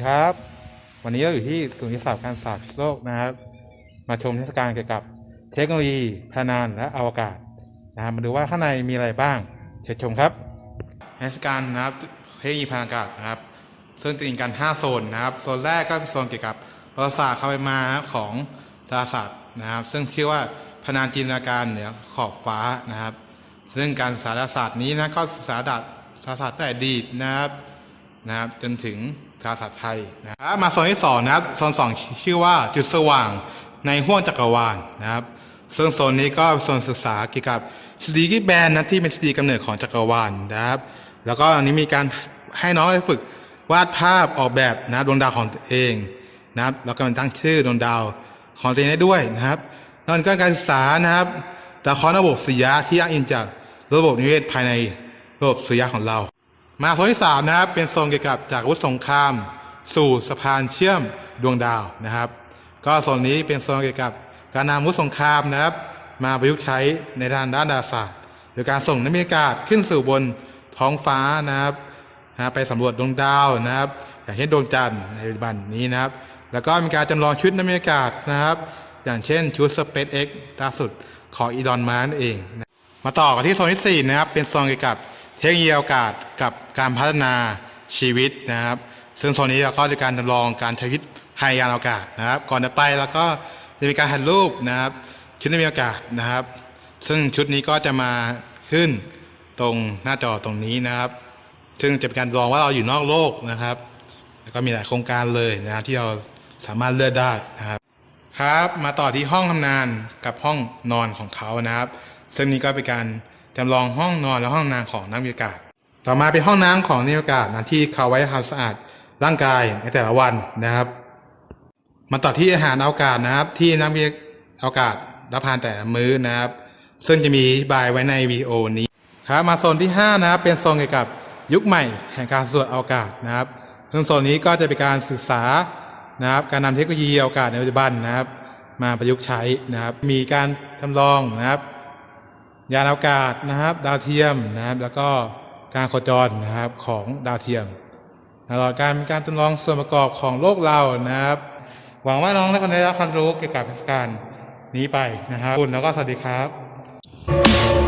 ดีครับ วันนี้เราอยู่ที่ศูนย์วิทยาศาสตร์การศาสตร์พิษณุโลกนะครับ มาชมเทศกาลเกี่ยวกับเทคโนโลยีพลังงานและอวกาศนะครับมาดูว่าข้างในมีอะไรบ้างเชิญชมครับเทศกาลนะครับเทคโนโลยีพลังงานนะครับ ซึ่งจะมีกัน 5 โซนนะครับ โซนแรกก็เป็นโซนเกี่ยวกับประวัติศาสตร์เข้าไปมาของดาราศาสตร์นะครับ ซึ่งชื่อว่าพนันจินตนาการเหนือขอบฟ้านะครับ ซึ่งการศึกษาดาราศาสตร์นี้นะก็ศึกษาดาราศาสตร์แต่อดีตนะครับ นะครับจนถึงดาราศไทยนะครับมาโซนที่สองนะครับโซนสองชื่อว่าจุดสว่างในห้วงจักรวาลนะครับซึ่งโซนนี้ก็โซนศึกษาเกี่ยวกับสตีกิแบนนะที่เป็นสตีกำเนิดของจักรวาลนะครับ แล้วก็อันนี้มีการให้น้องไปฝึกวาดภาพออกแบบนะดวงดาวของตัวเองนะครับ แล้วก็มันตั้งชื่อดวงดาวของตัวเองได้ด้วยนะครับนอกจากการศึกษานะครับดาวเคราะห์ระบบสุริยะที่อ้างอิงจากระบบนิเวศภายในระบบสุริยะของเรา มาโซนที่สามนะครับเป็นโซนเกี่ยวกับจากวุธสงคราม สู่สะพานเชื่อมดวงดาวนะครับ ก็โซนนี้เป็นโซนเกี่ยวกับการนำวุธสงครามนะครับ มาประยุกต์ใช้ในด้านด้านดาราศาสตร์โดยการส่งนักบินอากาศขึ้นสู่บนท้องฟ้านะครับนะไปสำรวจดวงดาวนะครับอย่างเช่นดวงจันทร์ในปัจจุบันนี้นะครับ แล้วก็มีการจำลองชุดนักบินอากาศนะครับ อย่างเช่นชุด SpaceX ล่าสุดของอีลอนมานั่นเอง มาต่อกันที่โซนที่4นะครับเป็นโซนเกี่ยวกับเทคโนโลยีอวกาศ กับการพัฒนาชีวิตนะครับ ซึ่งโซนนี้เราก็จะการจำลองการใช้ชีวิตภายานอวกาศนะครับ ก่อนจะไปแล้วก็จะมีการถ่ายรูปนะครับชุดนักบินอวกาศนะครับ ซึ่งชุดนี้ก็จะมาขึ้นตรงหน้าจอตรงนี้นะครับ ซึ่งจะเป็นการลองว่าเราอยู่นอกโลกนะครับ แล้วก็มีหลายโครงการเลยนะที่เราสามารถเลือกได้นะครับ ครับ มาต่อที่ห้องทำงานกับห้องนอนของเขานะครับ ซึ่งนี้ก็เป็นการจำลองห้องนอนและห้องนอนของนักวิทยาศาสตร์ ต่อมาเป็นห้องน้ำของนักวิทยาศาสตร์นะที่เขาไว้ทำความสะอาดร่างกายในแต่ละวันนะครับ มาต่อที่อาหารอวกาศนะครับ ที่นักวิทยาศาสตร์รับประทานแต่ละมื้อนะครับ ซึ่งจะมีบายไว้ในวีโอนี้ครับมาโซนที่ 5 นะครับ เป็นโซนเกี่ยวกับยุคใหม่แห่งการสำรวจอวกาศนะครับซึ่งโซนนี้ก็จะเป็นการศึกษานะครับ การนำเทคโนโลยีอวกาศในปัจจุบันนะครับ มาประยุกต์ใช้นะครับ มีการทำลองนะครับ ยานอวกาศนะครับ ดาวเทียมนะครับ แล้วก็ การโคจรนะครับของดาวเทียมตลอดการมีการจำลองส่วนประกอบของโลกเรานะครับ หวังว่าน้องและคนได้รับความรู้เกี่ยวกับเทศกาลนี้ไปนะครับขอบคุณแล้วก็สวัสดีครับ